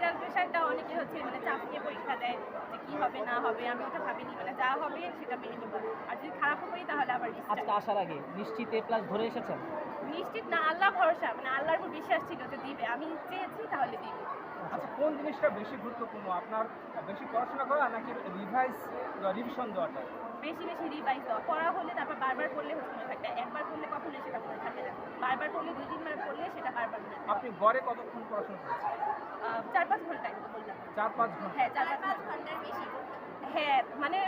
Mental প্রেশারটা অনেকে হচ্ছে মানে চাপ নিয়ে পরীক্ষা দেয় যে কি হবে না হবে আমি ওটা ভাবিনি মানে যা হবে সেটা মেনে নেব। আর যদি খারাপও করি তাহলে আবার আজকে আসার আগে নিশ্চিত এ প্লাস ধরে এসেছেন? নিশ্চিত না আল্লাহ ভরসা মানে আল্লাহর উপর বিশ্বাস ছিল যে দিবে। আমি চেয়েছি তাহলে দিবে। আচ্ছা কোন জিনিসটা বেশি গুরুত্বপূর্ণ? আপনার বেশি পড়াশোনা করা নাকি রিভাইস রিভিশন দেওয়াটা? বেশি বেশি রিভাইজ দেওয়া। পড়া হলে তারপর বারবার পড়লে হচ্ছে মনে থাকে একবার পড়লে কখনো সেটা মনে থাকে না। বারবার পড়লে দুই তিনবার পড়লে সেটা বারবার মনে থাকে আপনি গড়ে কতক্ষণ পড়াশোনা করেছেন? চার পাঁচ ঘন্টায় বললাম। চার পাঁচ ঘণ্টা? হ্যাঁ চার পাঁচ ঘণ্টার বেশি। হ্যাঁ মানে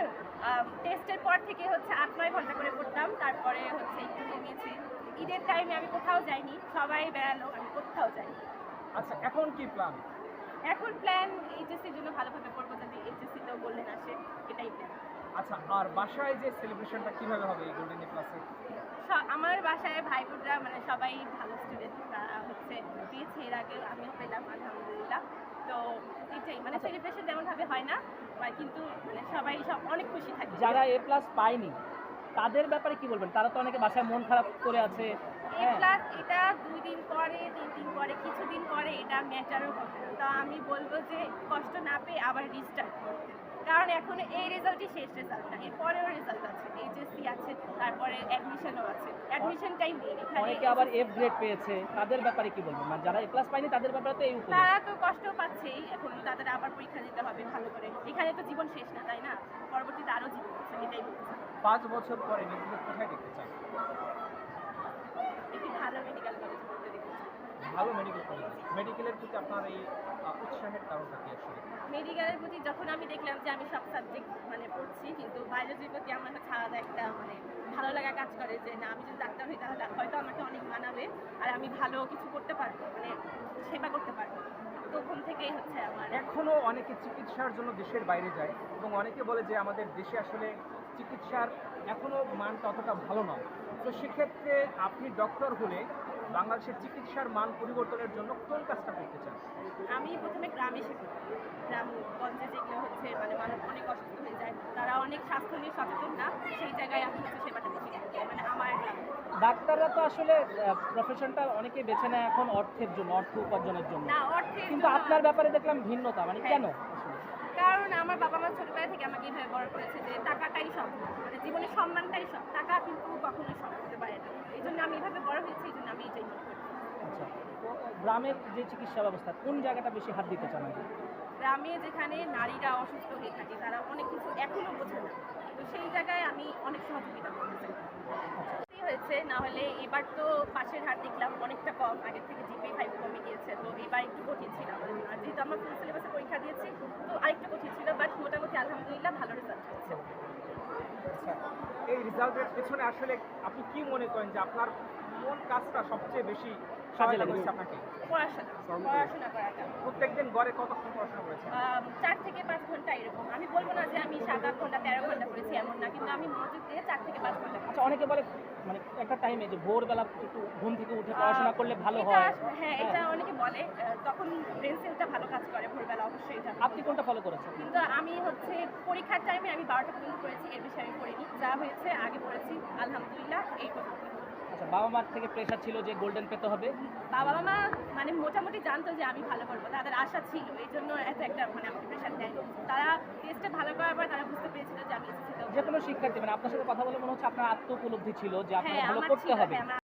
টেস্টের পর থেকে হচ্ছে আট নয় ঘণ্টা করে পড়তাম তারপরে হচ্ছে একটু কমিয়েছে। ঈদের টাইমে আমি কোথাও যাইনি সবাই বেড়ালো আমি কোথাও যাইনি। আচ্ছা এখন কি প্ল্যান এখন প্ল্যান এইচএসসির জন্য ভালোভাবে পড়ব যাতে এইচএসসিতেও বললেন আসে এটাই প্ল্যান আচ্ছা আর বাসায় যে সেলিব্রেশনটা কীভাবে হবে এই গোল্ডেন ক্লাসে আমার বাসায় ভাই বোনরা মানে সবাই ভালো স্টুডেন্ট তারা হচ্ছে পেয়েছে এর আগে আমিও পেলাম আলহামদুলিল্লাহ তো এটাই মানে সেলিব্রেশন তেমনভাবে হয় না কিন্তু মানে সবাই সব অনেক খুশি থাকে। যারা এ প্লাস পায়নি তাদের ব্যাপারে কি বলবেন? তারা তো অনেকে বাসায় মন খারাপ করে আছে। এ হ্যাঁ। প্লাস এটা দুই দিন পরে তিন দিন পরে কিছুদিন পরে এটা ম্যাটারও হবে। না। তো আমি বলব যে কষ্ট না পেয়ে আবার রিস্টার্ট করতে কারণ এখন এই রেজাল্টই শেষ রেজাল্ট না এর পরেও রেজাল্ট তারপরে অ্যাডমিশনও আছে। অ্যাডমিশনটাই এখানে। অনেকে আবার এফ গ্রেড পেয়েছে। তাদের ব্যাপারে কি বলবেন? মানে যারা এ প্লাস পায়নি তাদের ব্যাপারে তো এই তারা তো কষ্ট পাচ্ছেই। এখন তাদের আবার পরীক্ষা দিতে হবে ভালো করে। এখানে তো জীবন শেষ না তাই না? পরবর্তীতে আরও জীবন আছে এটাই পাঁচ বছর পরে নিজেকে কোথায় দেখতে চান? একটি ভালো মেডিকেল কলেজ করতে দেখতে ভালো মেডিকেল কলেজ মেডিকেলের প্রতি আপনার এই উৎসাহের কারণটা কি আসলে? মেডিকেলের প্রতি যখন আমি দেখলাম যে আমি সব সাবজেক্ট মানে পড়ছি বায়োলজির প্রতি আমার কাছে আলাদা একটা মানে ভালো লাগা কাজ করে যে না আমি যদি ডাক্তার হই তাহলে হয়তো আমাকে অনেক মানাবে আর আমি ভালো কিছু করতে পারব মানে সেবা করতে পারব। তখন থেকেই হচ্ছে আমার এখনও অনেকে চিকিৎসার জন্য দেশের বাইরে যায় এবং অনেকে বলে যে আমাদের দেশে আসলে চিকিৎসার এখনও মানটা অতটা ভালো নয়। তো সেক্ষেত্রে আপনি ডক্টর হলে বাংলাদেশের চিকিৎসার মান পরিবর্তনের জন্য কোন কাজটা করতে চান? আমি প্রথমে গ্রামে সেবা গ্রাম গঞ্জে যেগুলো হচ্ছে মানে মানুষ অনেক অসুস্থ হয়ে যায়। অনেক স্বাস্থ্য নিয়ে সচেতন না সেই জায়গায় আমি হচ্ছে সেবাটা করি। মানে আমার ডাক্তাররা তো আসলে প্রফেশনটা অনেকে বেছে নেয় এখন অর্থের জন্য অর্থ উপার্জনের জন্য। না অর্থের কিন্তু আপনার ব্যাপারে দেখলাম ভিন্নতা মানে হ্যাঁ। কেন কারণ আমার বাবা মা ছোটবেলা থেকে আমাকে এইভাবে বড় করেছে যে টাকাটাই সব মানে জীবনের সম্মানটাই সব। টাকা কিন্তু কখনোই সব হতে পারে না। এই জন্য আমি এভাবে বড় হয়েছি এই জন্য আমি এটাই মনে করি। আচ্ছা গ্রামের যে চিকিৎসা ব্যবস্থা কোন জায়গাটা বেশি হাত দিতে চান? গ্রামে যেখানে নারীরা অসুস্থ হয়ে থাকে তারা অনেক কিছু এখনও বোঝে না তো সেই জায়গায় আমি অনেক সহযোগিতা করতে চাই হয়েছে না হলে এবার তো পাশের হার দেখলাম অনেকটা কম আগের থেকে জিপি ফাইভ কমে গিয়েছে। তো এবার একটু কঠিন ছিল। আমাদের আর যেহেতু আমরা ফুল সিলেবাসে পরীক্ষা দিয়েছি তো আরেকটু কঠিন ছিল বাট মোটামুটি আলহামদুলিল্লাহ ভালো রেজাল্ট হয়েছে। আচ্ছা এই রেজাল্টের পেছনে আসলে আপনি কি মনে করেন যে আপনার কোন কাজটা সবচেয়ে বেশি কাজে সহায়তা লেগেছে? আপনাকে? পড়াশোনা পড়াশোনা করাটা। প্রত্যেকদিন গড়ে কতক্ষণ পড়াশোনা করেছেন? চার থেকে পাঁচ ঘণ্টা এরকম। আমি সাত আট ঘণ্টা তেরো ঘণ্টা পড়েছি এমন না কিন্তু আমি মনোযোগ দিয়ে চার থেকে পাঁচ ঘণ্টা আচ্ছা অনেকে বলে মানে একটা টাইমে যে ভোরবেলা একটু ঘুম থেকে উঠে পড়াশোনা করলে ভালো হয়। হ্যাঁ এটা অনেকে বলে তখন ব্রেন সেলটা ভালো কাজ করে ভোরবেলা অবশ্যই এটা আপনি কোনটা ফলো করেছেন? কিন্তু আমি হচ্ছে পরীক্ষার টাইমে আমি বারোটা পর্যন্ত পড়েছি এর বেশি আমি পড়িনি। যা হয়েছে আগে পড়েছি আলহামদুলিল্লাহ এই পর্যন্ত আচ্ছা বাবা মার থেকে প্রেশার ছিল যে গোল্ডেন পেতে হবে? বাবা মা মানে মোটামুটি জানতো যে আমি ভালো করব তাদের আশা ছিল এই জন্য এত একটা মানে আমাকে প্রেশার দেয় তারা যে কোনো শিক্ষার্থী মানে আপনার সাথে কথা বলে মনে হচ্ছে আপনার আত্ম উপলব্ধি ছিল যে আপনার হ্যাঁ ভালো করতে হবে। হ্যাঁ